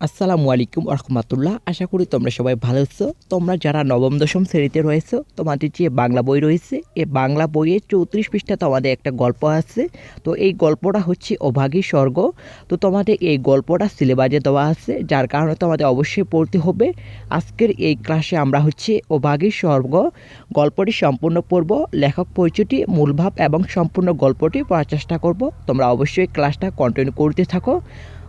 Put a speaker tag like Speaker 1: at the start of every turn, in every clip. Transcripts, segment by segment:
Speaker 1: আসসালামু আলাইকুম রহমতুল্লাহ আশা করি তোমরা সবাই ভালো আছো। তোমরা যারা নবম, দশম শ্রেণীতে রয়েছো, তোমাদের যে বাংলা বই রয়েছে, এ বাংলা বইয়ের চৌত্রিশ পৃষ্ঠা তোমাদের একটা গল্প আছে। তো এই গল্পটা হচ্ছে অভাগী স্বর্গ। তো তোমাদের এই গল্পটা সিলেবাসে দেওয়া আছে, যার কারণে তোমাদের অবশ্যই পড়তে হবে। আজকের এই ক্লাসে আমরা হচ্ছে অভাগী স্বর্গ গল্পটি সম্পূর্ণ পড়ব। লেখক পরিচয়টি মূলভাব এবং সম্পূর্ণ গল্পটি পড়ার চেষ্টা করব। তোমরা অবশ্যই ক্লাসটা কন্টিনিউ করতে থাকো।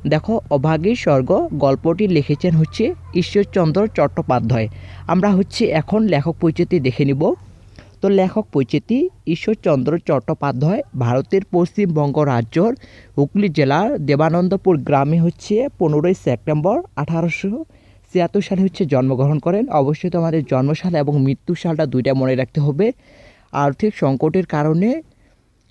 Speaker 1: দেখো অভাগী স্বর্গ গল্পটি লিখেছেন হচ্ছে ঈশ্বরচন্দ্র চট্টোপাধ্যায়। আমরা হচ্ছে এখন লেখক পরিচিতি দেখে নিব। তো লেখক পরিচিতি ঈশ্বরচন্দ্র চট্টোপাধ্যায়, ভারতের পশ্চিমবঙ্গ রাজ্যর হুগলি জেলার দেবানন্দপুর গ্রামে হচ্ছে পনেরোই সেপ্টেম্বর আঠারোশো ছিয়াত্তর সালে হচ্ছে জন্মগ্রহণ করেন। অবশ্যই তোমাদের জন্মসাল এবং মৃত্যু সালটা দুইটা মনে রাখতে হবে। আর্থিক সংকটের কারণে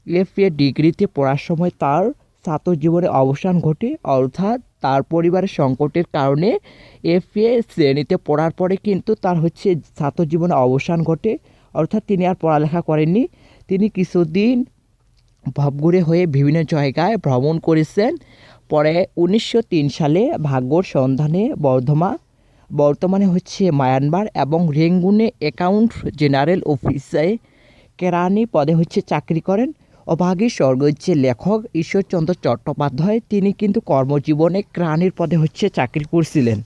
Speaker 1: এফ ডিগ্রিতে পড়ার সময় তার ছাত্র জীবনে অবসান ঘটে, অর্থাৎ তার পরিবারের সংকটের কারণে এফ এ শ্রেণীতে পড়ার পরে কিন্তু তার হচ্ছে ছাত্র জীবনে অবসান ঘটে, অর্থাৎ তিনি আর পড়ালেখা করেননি। তিনি কিছুদিন ভবঘুরে হয়ে বিভিন্ন জায়গায় ভ্রমণ করেছেন। পরে উনিশশো তিন সালে ভাগ্যর সন্ধানে বর্ধমা, বর্তমানে হচ্ছে মায়ানমার এবং রেঙ্গুনে অ্যাকাউন্ট জেনারেল অফিসে কেরানি পদে হচ্ছে চাকরি করেন। অভাগী স্বর্গের হচ্ছে লেখক ঈশ্বরচন্দ্র চট্টোপাধ্যায়, তিনি কিন্তু কর্মজীবনে ক্রানির পদে হচ্ছে চাকরি করছিলেন।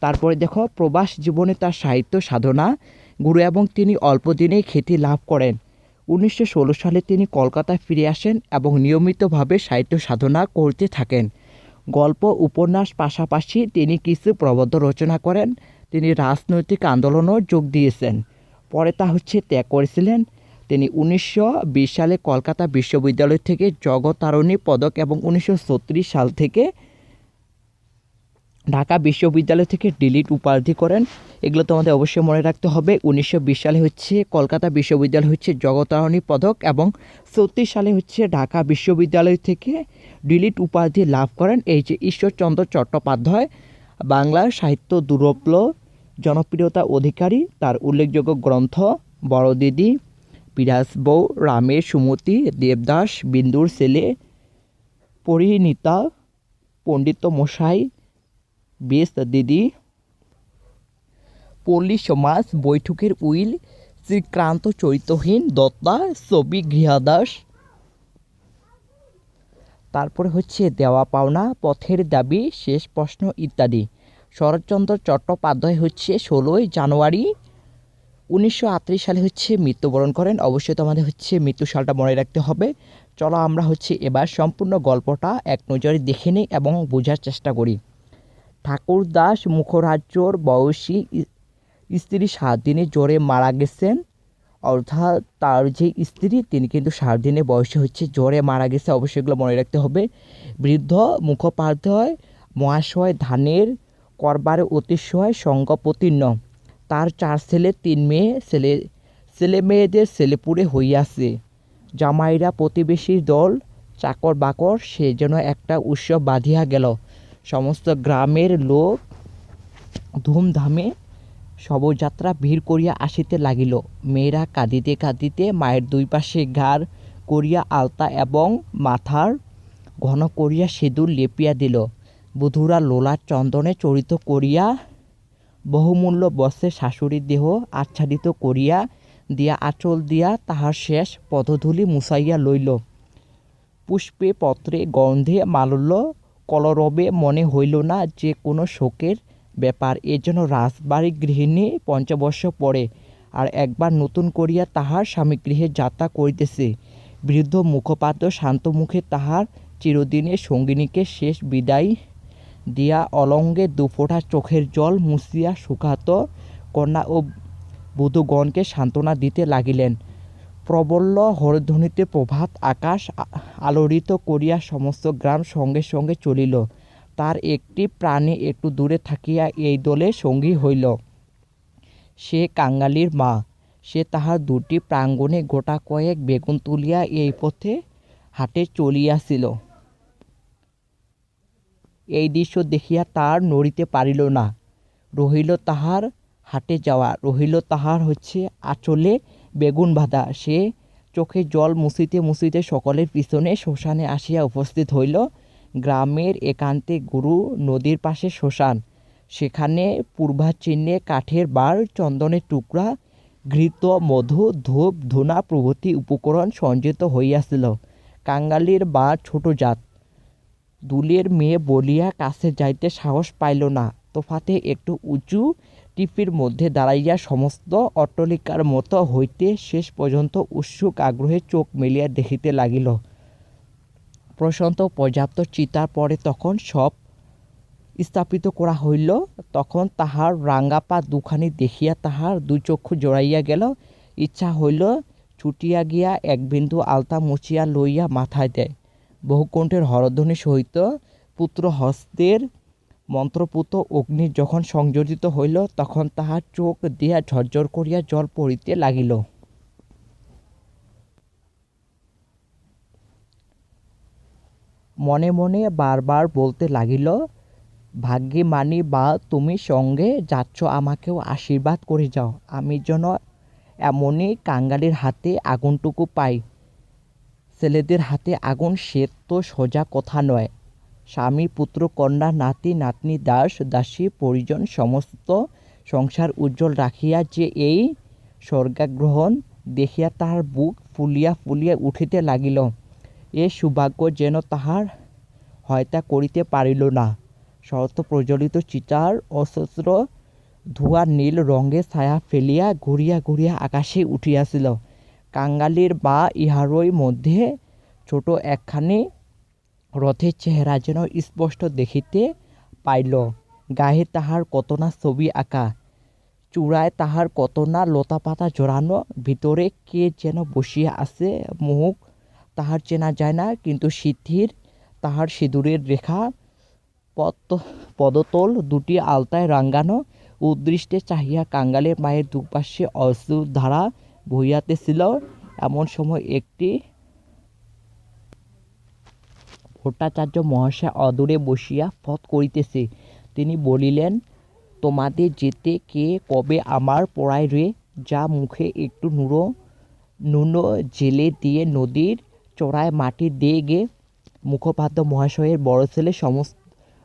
Speaker 1: তারপরে দেখো, প্রবাস জীবনে তার সাহিত্য সাধনা, গুরু এবং তিনি অল্প দিনেই খ্যাতি লাভ করেন। উনিশশো ষোলো সালে তিনি কলকাতায় ফিরে আসেন এবং নিয়মিতভাবে সাহিত্য সাধনা করতে থাকেন। গল্প, উপন্যাস পাশাপাশি তিনি কিছু প্রবন্ধ রচনা করেন। তিনি রাজনৈতিক আন্দোলনও যোগ দিয়েছেন। পরে তা হচ্ছে ত্যাগ করেছিলেন। তিনি উনিশশো বিশ সালে কলকাতা বিশ্ববিদ্যালয় থেকে জগতারণী পদক এবং উনিশশো ছত্রিশ সাল থেকে ঢাকা বিশ্ববিদ্যালয় থেকে ডিলিট উপাধি করেন। এগুলো তোমাদের অবশ্যই মনে রাখতে হবে। উনিশশো বিশ সালে হচ্ছে কলকাতা বিশ্ববিদ্যালয় হচ্ছে জগতারণী পদক এবং চৌত্রিশ সালে হচ্ছে ঢাকা বিশ্ববিদ্যালয় থেকে ডিলিট উপাধি লাভ করেন। এই যে ঈশ্বরচন্দ্র চট্টোপাধ্যায় বাংলা সাহিত্য দুরপ্ল জনপ্রিয়তা অধিকারী, তার উল্লেখযোগ্য গ্রন্থ বড় দিদি পিরাস বউ, রামের সুমতি, দেবদাস, বিন্দুর ছেলে, পরিণীতা, পণ্ডিত মশাই, বেশ দিদি, পল্লী সমাজ, বৈঠকের উইল, শ্রীক্রান্ত চরিত্রহীন দত্তা, ছবি গৃহদাস। তারপরে হচ্ছে দেওয়া পাওনা, পথের দাবি, শেষ প্রশ্ন ইত্যাদি। শরৎচন্দ্র চট্টোপাধ্যায় হচ্ছে ষোলোই জানুয়ারি উনিশশো আটত্রিশ সালে হচ্ছে মৃত্যুবরণ করেন। অবশ্যই তোমাদের হচ্ছে মৃত্যু সালটা মনে রাখতে হবে। চলো আমরা হচ্ছে এবার সম্পূর্ণ গল্পটা এক নজরে দেখে নিই এবং বোঝার চেষ্টা করি। ঠাকুরদাস মুখরাজ্যর বয়সী স্ত্রী সাত দিনে জ্বরে মারা গেছেন। অর্থাৎ তার যে স্ত্রী, তিনি কিন্তু সাত দিনে বয়সে হচ্ছে, জ্বরে মারা গেছে। অবশ্যই এগুলো মনে রাখতে হবে। বৃদ্ধ মুখোপাধ্যায়, মহাশয়, ধানের করবারে অতিশয় সঙ্গপতির্ণ। তার চার ছেলে, তিন মেয়ে, ছেলে ছেলে মেয়েদের ছেলেপুরে হইয়াছে। জামাইরা প্রতিবেশীর দল, চাকর বাকর, সে যেন একটা উৎসব বাঁধিয়া গেল। সমস্ত গ্রামের লোক ধুমধামে শবযাত্রা ভিড় করিয়া আসিতে লাগিল। মেয়েরা কাঁদিতে কাঁদিতে মায়ের দুই পাশে ঘাড় করিয়া আলতা এবং মাথার ঘন করিয়া সিঁদুর লেপিয়া দিল। বধূরা লোলার চন্দনে চরিত করিয়া বহুমূল্য বস্ত্রে শাশুড়ির দেহ আচ্ছাদিত করিয়া দিয়া আঁচল দিয়া তাহার শেষ পদধূলি মুছাইয়া লইল। পুষ্পে পত্রে গন্ধে মালল্য, কলরবে মনে হইল না যে কোনো শোকের ব্যাপার। এজন্য রাজবাড়ি গৃহিণী পঞ্চবর্ষ পরে আর একবার নতুন করিয়া তাহার স্বামী গৃহে যাত্রা করিতেছে। বৃদ্ধ মুখপাত্র শান্ত মুখে তাহার চিরদিনের সঙ্গিনীকে শেষ বিদায় দিয়া অলঙ্গে দুফোঁটা চোখের জল মুছিয়া শুকাত কন্যা ও বধূগণকে সান্ত্বনা দিতে লাগিলেন। প্রবল্য হরধ্বনিতে প্রভাত আকাশ আলোড়িত করিয়া সমস্ত গ্রাম সঙ্গে সঙ্গে চলিল। তার একটি প্রাণী একটু দূরে থাকিয়া এই দলে সঙ্গী হইল। সে কাঙ্গালির মা। সে তাহার দুটি প্রাঙ্গণে গোটা কয়েক বেগুন তুলিয়া এই পথে হাটে চলিয়াছিল। এই দৃশ্য দেখিয়া তার নড়িতে পারিল না। রহিল তাহার হাটে যাওয়া। রহিল তাহার হচ্ছে আঁচলে বেগুন বাঁধা। সে চোখে জল মুছিতে মুছিতে সকলের পিছনে শ্মশানে আসিয়া উপস্থিত হইল। গ্রামের একান্তে গুরু নদীর পাশে শ্মশান। সেখানে পূর্বাচিহ্নে কাঠের বার, চন্দনের টুকরা, ঘৃত, মধু, ধূপ, ধুনা প্রভৃতি উপকরণ সঞ্চিত হইয়াছিল। কাঙ্গালির বা ছোট জাত। দুলের মেয়ে বলিয়া কাছে যাইতে সাহস পাইল না। তোফাতে একটু উঁচু টিপির মধ্যে দাঁড়াইয়া সমস্ত অট্টলিকার মতো হইতে শেষ পর্যন্ত উৎসুক আগ্রহে চোখ মেলিয়া দেখিতে লাগিল। প্রশান্ত পর্যাপ্ত চিতার পরে তখন সব স্থাপিত করা হইল। তখন তাহার রাঙ্গাপা দুখানি দেখিয়া তাহার দুই চক্ষু জড়াইয়া গেল। ইচ্ছা হইল ছুটিয়া গিয়া এক বিন্দু আলতা মুছিয়া লইয়া মাথায় দেয়। বহুকণ্ঠের হরধ্বনি সহিত পুত্র হস্তের মন্ত্রপুত অগ্নি যখন সংযোজিত হইল, তখন তাহার চোখ দিয়া ঝরঝর করিয়া জল পড়িতে লাগিল। মনে মনে বারবার বলতে লাগিল ভাগ্যে মানি বা তুমি সঙ্গে যাচ্ছ, আমাকেও আশীর্বাদ করে যাও। আমি যেন এমনই কাঙ্গালির হাতে আগুনটুকু পাই। ছেলেদের হাতে আগুন, সে তো সোজা কথা নয়। স্বামী, পুত্র, কন্যা, নাতি, নাতনি, দাস, দাসী, পরিজন, সমস্ত সংসার উজ্জ্বল রাখিয়া যে এই স্বর্গাগ্রহণ দেখিয়া তাহার বুক ফুলিয়া ফুলিয়া উঠিতে লাগিল। এ সৌভাগ্য যেন তাহার হয়তা করিতে পারিল না। শরৎ প্রজ্বলিত চিতার অস্ত্র ধোয়া নীল রঙে ছায়া ফেলিয়া ঘুরিয়া ঘুরিয়া আকাশে উঠিয়াছিল। কাঙ্গালির বা ইহারই মধ্যে ছোট একখানি রথের চেহারা যেন স্পষ্ট দেখিতে পাইল। গায়ে তাহার কত না ছবি আঁকা, চূড়ায় তাহার কত না লতা পাতা জড়ানো, ভিতরে কে যেন বসিয়া আছে, মুখ তাহার চেনা যায় না, কিন্তু সিদ্ধির তাহার সিঁদুরের রেখা পদ পদতল দুটি আলতায় রাঙ্গানো উদৃষ্টে চাহিয়া কাঙ্গালের মায়ের দুপাশে অশ্রু ধারা বহিয়াতেছিল এমন সময় একটি ভট্টাচার্য মহাশয় অদূরে বসিয়া পথ করিতেছে। তিনি বলিলেন, তোমাদের যেতে কে কবে আমার পড়ায় রে? যা মুখে একটু নুড়ো, নুনো জেলে দিয়ে নদীর চড়ায় মাটি দিয়ে গে। মুখপাত্র মহাশয়ের বড় ছেলে সমস্ত,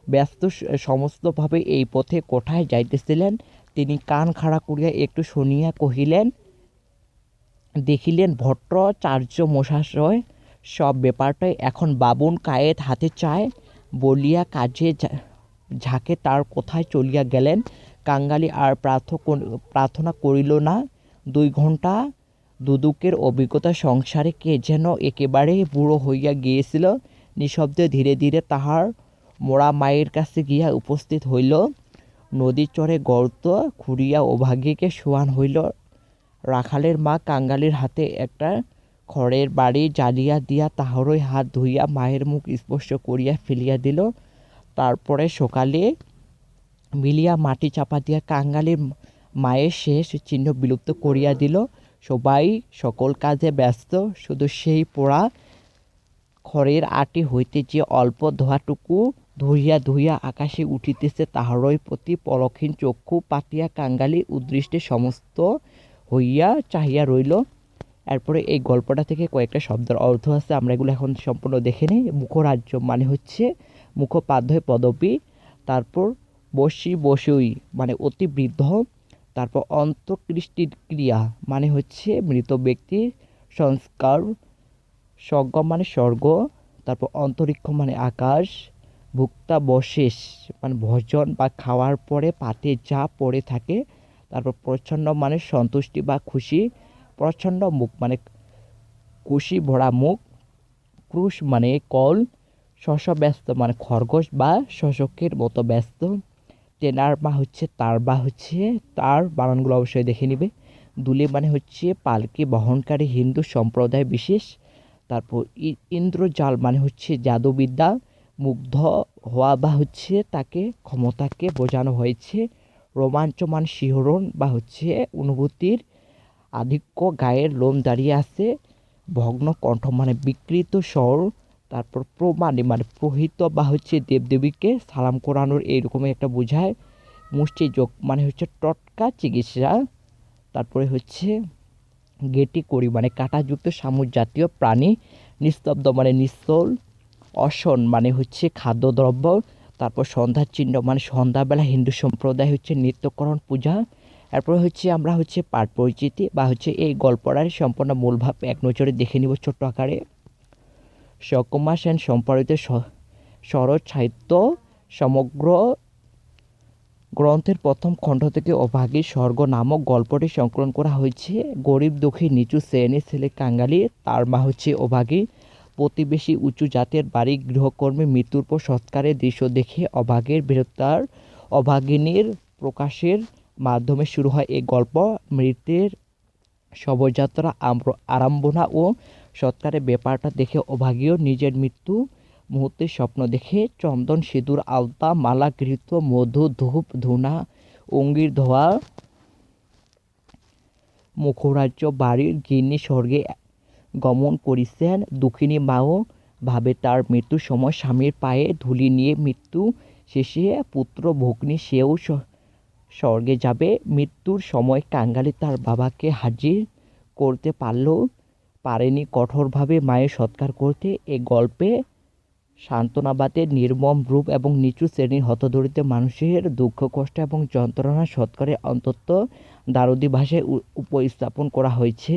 Speaker 1: ব্যস্ত, সমস্তভাবে এই পথে কোঠায় যাইতেছিলেন। তিনি কান খাড়া করিয়া একটু শুনিয়া কহিলেন দেখিলেন ভট্টাচার্য মশাশয় সব ব্যাপারটাই এখন বাবুন কায়েত হাতে চায়, বলিয়া কাজে ঝাঁকে তার কোথায় চলিয়া গেলেন, কাঙ্গালি আর প্রার্থনা করিল না। দুই ঘণ্টা দুদুকের অভিজ্ঞতা সংসারে কে যেন একেবারে বুড়ো হইয়া গিয়েছিল, নিঃশব্দে ধীরে ধীরে তাহার মোড়া মায়ের কাছে গিয়া উপস্থিত হইল। নদীর চরে গর্ত খুঁড়িয়া অভাগীকে শোয়ান হইল। রাখালের মা কাঙ্গালির হাতে একটা খড়ের বাড়ি জ্বালিয়া দিয়া তাহারই হাত ধুইয়া মায়ের মুখ স্পর্শ করিয়া ফেলিয়া দিল। তারপরে সকালে মিলিয়া মাটি চাপা দিয়া কাঙ্গালির মায়ের শেষ চিহ্ন বিলুপ্ত করিয়া দিল। সবাই সকল কাজে ব্যস্ত, শুধু সেই পোড়া খড়ের আটি হইতে যে অল্প ধোয়াটুকু ধুইয়া ধুইয়া আকাশে উঠিতেছে, তাহারই প্রতি পলক্ষীন চক্ষু পাতিয়া কাঙ্গালি উদৃষ্টে সমস্ত হইয়া চাহিয়া রইল। এরপরে এই গল্পটা থেকে কয়েকটা শব্দের অর্থ আছে। আমরা এগুলো এখন সম্পূর্ণ দেখে নিই। মুখরাজ্য মানে হচ্ছে মুখোপাধ্যায় পদবী, তারপর বসি বসই মানে অতি বৃদ্ধ, তারপর অন্তকৃষ্টির ক্রিয়া মানে হচ্ছে মৃত ব্যক্তির সংস্কার, স্বর্গ মানে স্বর্গ, তারপর অন্তরিক্ষ মানে আকাশ ভুক্তাবশেষ মানে ভোজন বা খাওয়ার পরে পাতে যা পড়ে থাকে তারপর প্রচ্ছন্ন মানে সন্তুষ্টি বা খুশি প্রচ্ছন্ন মুখ মানে খুশি ভরা মুখ, ক্রুশ মানে কল, শশ ব্যস্ত মানে খরগোশ বা শশকের মতো ব্যস্ত। টেনার বা হচ্ছে তার বা হচ্ছে তার বানানগুলো অবশ্যই দেখে নিবে। দুলে মানে হচ্ছে পালকি, বহনকারী হিন্দু সম্প্রদায় বিশেষ। তারপর ইন্দ্রজাল মানে হচ্ছে জাদুবিদ্যা, মুগ্ধ হওয়া বা হচ্ছে তাকে ক্ষমতাকে বোঝানো হয়েছে। রোমাঞ্চমান শিহরণ বা হচ্ছে অনুভূতির আধিক্য গায়ের লোম দাঁড়িয়ে আছে। ভগ্ন কণ্ঠ মানে বিকৃত স্বর, তারপর প্রমাণে মানে প্রহিত বা হচ্ছে দেবদেবীকে সালাম করানোর এইরকমই একটা বোঝায়। মুষ্টি যোগ মানে হচ্ছে টটকা চিকিৎসা, তারপরে হচ্ছে গেটি করি মানে কাঁটাযুক্ত শামুক জাতীয় প্রাণী, নিস্তব্ধ মানে নিশ্চল অসন মানে হচ্ছে খাদ্যদ্রব্য তারপর সন্ধ্যার চিহ্ন মানে সন্ধ্যাবেলা হিন্দু সম্প্রদায় হচ্ছে নিত্যকরণ পূজা। এরপরে হচ্ছে আমরা হচ্ছে পাঠ পরিচিতি বা হচ্ছে এই গল্পটার সম্পূর্ণ মূলভাব এক নজরে দেখে নিব ছোট্ট আকারে। সকমা সেন সম্পাদিত সরজ সাহিত্য সমগ্র গ্রন্থের প্রথম খণ্ড থেকে অভাগী স্বর্গ নামক গল্পটি সংকলন করা হয়েছে। গরিব দুঃখী নিচু শ্রেণির ছেলে কাঙ্গালি তার মা হচ্ছে অভাগী। প্রতিবেশী উঁচু জাতের বাড়ি গৃহকর্মী মৃত্যুর পর সৎকারের দৃশ্য দেখে অভাগের বীরত্বার অভাগিনীর প্রকাশের মাধ্যমে শুরু হয় এই গল্প। মৃতের শবযাত্রা আরম্ভনা ও সৎকারের ব্যাপারটা দেখে অভাগীয় নিজের মৃত্যু মুহূর্তে স্বপ্ন দেখে চন্দন সিঁদুর, আলতা, মালা, গৃহীত, মধু, ধূপ, ধুনা, অঙ্গির ধোয়া, মুখরাজ্য, বাড়ির গিন্নি স্বর্গে গমন করেছেন, দুঃখিনী মাও ভাবে তার মৃত্যুর সময় স্বামীর পায়ে ধুলি নিয়ে মৃত্যু শেষে পুত্র ভগ্নী সেও স্বর্গে যাবে। মৃত্যুর সময় কাঙ্গালি তার বাবাকে হাজির করতে পারলেও পারেনি কঠোরভাবে মায়ের সৎকার করতে। এ গল্পে সান্ত্বনাবাদের নির্মম রূপ এবং নিচু শ্রেণির হতদরিদ্র মানুষের দুঃখ, কষ্ট এবং যন্ত্রণা সৎকারে অন্তত দারুদি ভাষায় উপস্থাপন করা হয়েছে।